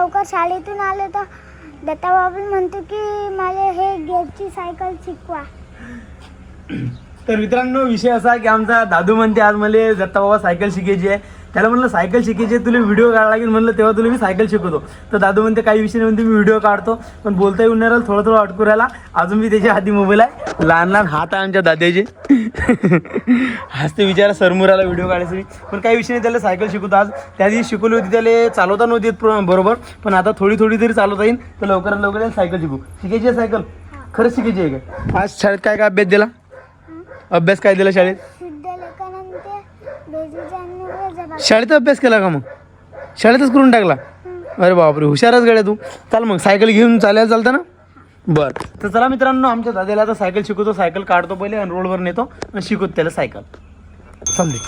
लवकर शाळेतून आले तर दत्ताबाबा म्हणतो की मला हे गेटची सायकल शिकवा. तर मित्रांनो विषय असा की आमचा दादू म्हणते आज मला दत्ता बाबा सायकल शिकायची आहे. त्याला म्हणलं सायकल शिकायची आहे तुला व्हिडिओ काढा लागेल. म्हणलं तेव्हा तुला मी सायकल शिकवतो. तर दादू म्हणते काही विषय नाही म्हणते मी व्हिडिओ काढतो. पण बोलता येऊन नाही राहिलं थोडं थोडं अटकू राहिला. अजून मी त्याच्या हाती मोबाईल आहे. लहान लहान हात आहे आमच्या दादाचे. हसते विचारा सरमुराला व्हिडिओ काढायसाठी पण काही विषय नाही त्याला सायकल शिकवतो आज. त्या दिवशी शिकवली होती त्याला चालवता नव्हती बरोबर. पण आता थोडी थोडी तरी चालवता येईल तर लवकरात लवकर सायकल शिकू शिकायची आहे सायकल? खरंच शिकायची आहे का? आज शाळेत काय काय अभ्यास दिला? अभ्यास काय दिला शाळेत? शुद्ध वजाबाकी. शाळेत अभ्यास केला का मग? शाळेतच करून टाकला? अरे बापरे हुशारच गड्या तू. चाल मग सायकल घेऊन चालायला चालतं ना? बरं. तर चला मित्रांनो आमच्या दादाला आता सायकल शिकवतो सायकल काढतो पहिले आणि रोडवर नेतो आणि शिकवतो त्याला सायकल. चल दे.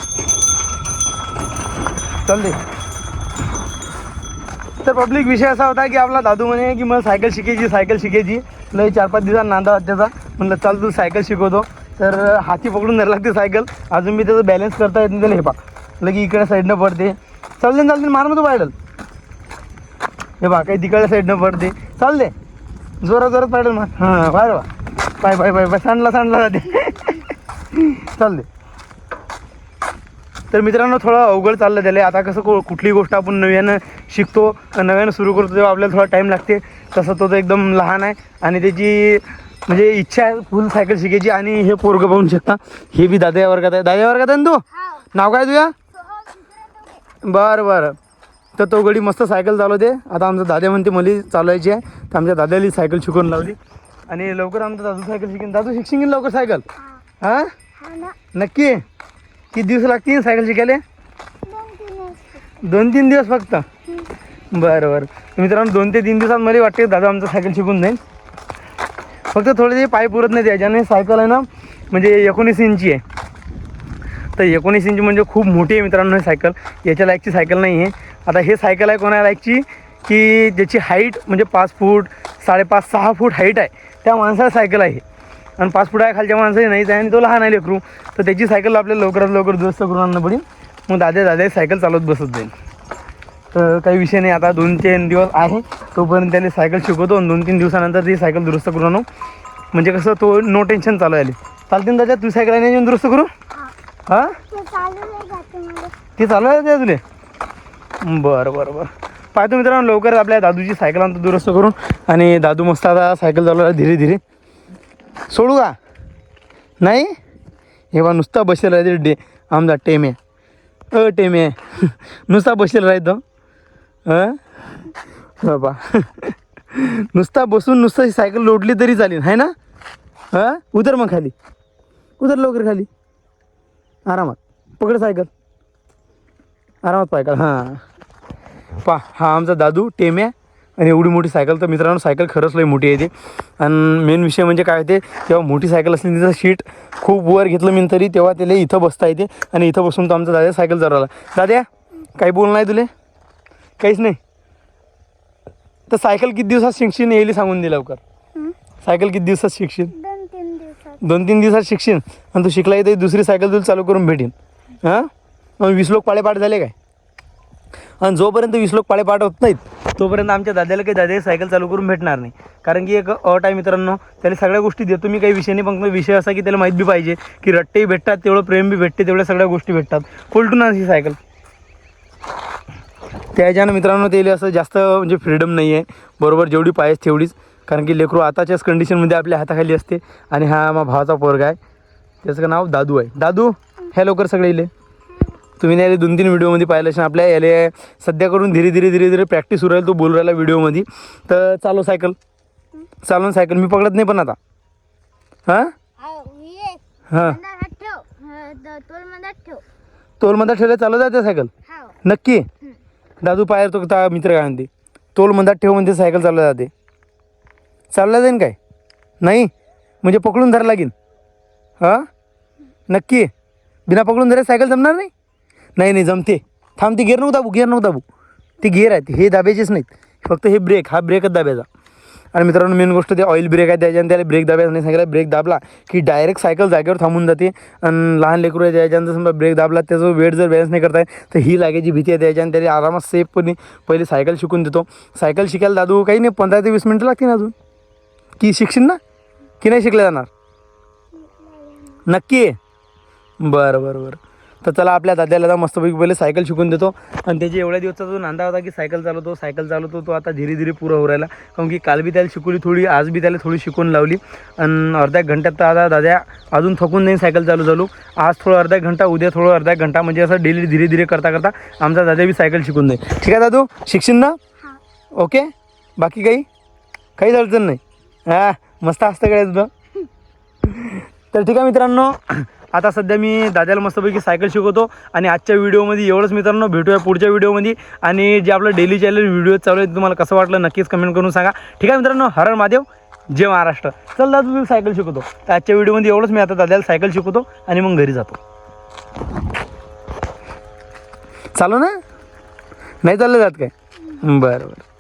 चल दे. तर पब्लिक विषय असा होता की आपला दादू म्हणे की मला सायकल शिकायची सायकल शिकायची. लय चार पाच दिवसात नांदा होता त्याचा म्हणलं चाल तू सायकल शिकवतो. तर हाती पकडून धरायला लागते सायकल. अजून मी त्याचं बॅलन्स करता येत नाही त्याला हे पा लगे इकडे साईडनं पडते. चालते चालते मार ना तू पायडल हे बा काही तिकडल्या साईडनं पडते. चाल दे. जोरात जोरात पायडल मार. हां बाय बा पाय पाय पाय पाय. सांडला सांडला जाते. चाल दे. तर मित्रांनो थोडं अवघड चाललं त्याला. आता कसं को कुठलीही गोष्ट आपण नव्यानं शिकतो नव्यानं सुरू करतो तेव्हा आपल्याला थोडा टाईम लागते. तसं तो तर एकदम लहान आहे. आणि त्याची म्हणजे इच्छा आहे फुल सायकल शिकायची आणि हे पोरगं पाहून शकता. हे बी दादा या वर्गात आहे. दादा या वर्गात आहे ना तू. नाव काय तुझ्या. बरं बरं. तर तो गडी मस्त सायकल चालवते आता आमचा दादा म्हणते मला चालवायची आहे. तर आमच्या दादाला सायकल शिकवून लावली. आणि लवकर आमचा दादू सायकल शिकेन. दादू शिकशील लवकर सायकल हा. नक्की? किती दिवस लागतील सायकल शिकायला? दोन तीन दिवस फक्त. बरं बरं. तर मित्रांनो दोन ते तीन दिवसात मला वाटते दादा आमचं सायकल शिकून जाईल. फक्त थोडे पाय पुरत नाही त्याच्याने सायकल आहे ना म्हणजे एकोणीस इंची आहे. तर एकोणीस इंची म्हणजे खूप मोठी आहे मित्रांनो ही सायकल याच्या लायकची सायकल नाही आहे. आता हे सायकल आहे कोणा लायकची की ज्याची हाईट म्हणजे पाच फूट साडेपाच सहा फूट हाईट आहे. त्या माणसाला सायकल आहे. आणि पाच फूट आहे खालच्या माणसाची नाहीच आहे आणि तो लहान आहे लेकरू. तर त्याची सायकल आपल्याला लवकरात लवकर दुरुस्त करून आणणं पडेल. मग दादा दादा सायकल चालवत बसत जाईल. तर काही विषय नाही आता दोन तीन दिवस आहे. तोपर्यंत त्याने सायकल शिकवतो आणि दोन तीन दिवसानंतर ती सायकल दुरुस्त करून आणू. म्हणजे कसं तो नो टेन्शन चालू आली चालते ना त्याच्यात तू सायकल आणि दुरुस्त करू? हा. हां ते चालू ते आहे त्या तुले? बरं बरं बरं. पाहतो मित्रांनो लवकर आपल्या दादूची सायकल आणतो दुरुस्त करून. आणि दादू मस्त आता सायकल चालवला धीरे धीरे. सोडू का? नाही? हे बा नुसता बसेल राहते डे आमचा टेमे. अ टेमे. नुसता बसेल राहतो हं बाबा. नुसता बसून नुसतं सायकल लोटली तरी चालेल आहे ना? हां उतर मग खाली. उतर लवकर खाली. आरामात. पकड सायकल. आरामात पायकल हां. पा हा आमचा दादू टेम्या आणि एवढी मोठी सायकल तर मित्रांनो सायकल खरंच लई मोठी येते आणि मेन विषय म्हणजे काय होते तेव्हा मोठी सायकल असली तिचं शीट खूप वर घेतलं मी तरी तेव्हा त्याला इथं बसता येते. आणि इथं बसून तो आमचा दादा सायकल चालवला दाद्या काही बोल नाही तुले? काहीच नाही. तर सायकल किती दिवसात शिकशील येईल सांगून दे लवकर? सायकल किती दिवसात शिकशील दोन तीन दिवसात. दोन तीन दिवसात शिकशील आणि तू शिकला तर दुसरी सायकल तुला चालू करून भेटेन. हां? मग वीस लोक पाडेपाठ झाले काय? आणि जोपर्यंत वीस लोक पाडेपाठ होत नाहीत तोपर्यंत आमच्या दादाला काही दादा सायकल चालू करून भेटणार नाही. कारण की एक अट आहे मित्रांनो त्याला सगळ्या गोष्टी देतो. मी काही विषय नाही पण विषय असा की त्याला माहीत बी पाहिजे की रट्टेही भेटतात तेवढं प्रेम बी भेटते तेवढ्या सगळ्या गोष्टी भेटतात. कोलटून ही सायकल. त्याच्यानं मित्रांनो त्याला असं जास्त म्हणजे फ्रीडम नाही आहे बरोबर जेवढी पाहिजे तेवढीच. कारण की लेकरू आताच्याच कंडिशनमध्ये आपल्या हाताखाली असते आणि हा मा भावाचा पोरगा आहे. त्याचं नाव दादू आहे. दादू ह्या लवकर सगळे इले. तुम्ही नाही दोन तीन व्हिडिओमध्ये पाहिलं असेल आपल्या याले सध्या करून धीरे धीरे धीरे धीरे प्रॅक्टिस सुरू राहील तो बोलू राहिला व्हिडिओमध्ये तर चालव सायकल चालवून सायकल मी पकडत नाही पण आता. हां? हां. तोलमध्ये ठेवलं चालू जाते सायकल नक्की. दादू पायर तो त्या मित्र काय म्हणते? तोल मंदात ठेव म्हणते सायकल चालवल्या जाते. चालला जाईन काय? नाही? म्हणजे पकडून धरा लागेल हां? नक्की? बिना पकडून धरे सायकल जमणार नाही? नाही नाही जमते. थांब ती गिअर नको दाबू गिअर नको दाबू ती गिअर आहेत हे दाबायचेच नाहीत. फक्त हे ब्रेक हा ब्रेकच दाबायचा. आणि मित्रांनो मेन गोष्ट ते ऑइल ब्रेक आहे त्याच्यानं त्याला ब्रेक दाबायचं नाही. सांगितलं ब्रेक दाबला की डायरेक्ट सायकल जागेवर थांबून जाते. आणि लहान लेकरू आहे त्याच्यानंतर समजा ब्रेक दाबला त्याचं वेट जर बॅलन्स नाही करताय तर ही लागायची भीती आहे त्याच्यानं त्याला आरामात सेफपणे पहिले सायकल शिकून देतो. सायकल शिकायला दादू काही नाही पंधरा ते वीस मिनटं लागतील अजून. की शिकशील ना? की नाही शिकले जाणार? नक्की? बरं बरं बरं. तर चला आपल्या दाद्याला आता मस्तपैकी पहिले सायकल शिकून देतो. आणि त्याची एवढ्या दिवसाचा जो नांदा होता की सायकल चालवतो सायकल चालवतो तो आता धीरे धीरे पुरं हो राहिला. काऊन की काल बी त्याला शिकवली थोडी आज बी त्याला थोडी शिकवून लावली. आणि अर्ध्या एक घंट्यात तर आता दाद्या अजून थकून नाही सायकल चालू चालू आज थोडं अर्धा एक घंटा उद्या थोडं अर्धा एक घंटा म्हणजे असं डेली धीरे धीरे करता करता आमचा दादा बी सायकल शिकून जाईल. ठीक आहे दादू? शिकशील ना? ओके? बाकी काही? काहीच अडचण नाही. हा मस्त असतं काय तुझं तर ठीक आहे मित्रांनो आता सध्या मी दादाला मस्तपैकी सायकल शिकवतो आणि आजच्या व्हिडिओमध्ये एवढंच मित्रांनो भेटूया पुढच्या व्हिडिओमध्ये. आणि जे आपलं डेली चॅनल व्हिडिओ चालू आहे तुम्हाला कसं वाटलं नक्कीच कमेंट करून सांगा. ठीक आहे मित्रांनो हरण महादेव जय महाराष्ट्र. चल दादा मी सायकल शिकवतो. तर आजच्या व्हिडिओमध्ये एवढंच मी आता दादाला सायकल शिकवतो आणि मग घरी जातो. चालू ना? नाही चाललं जात काय? बरं बरं.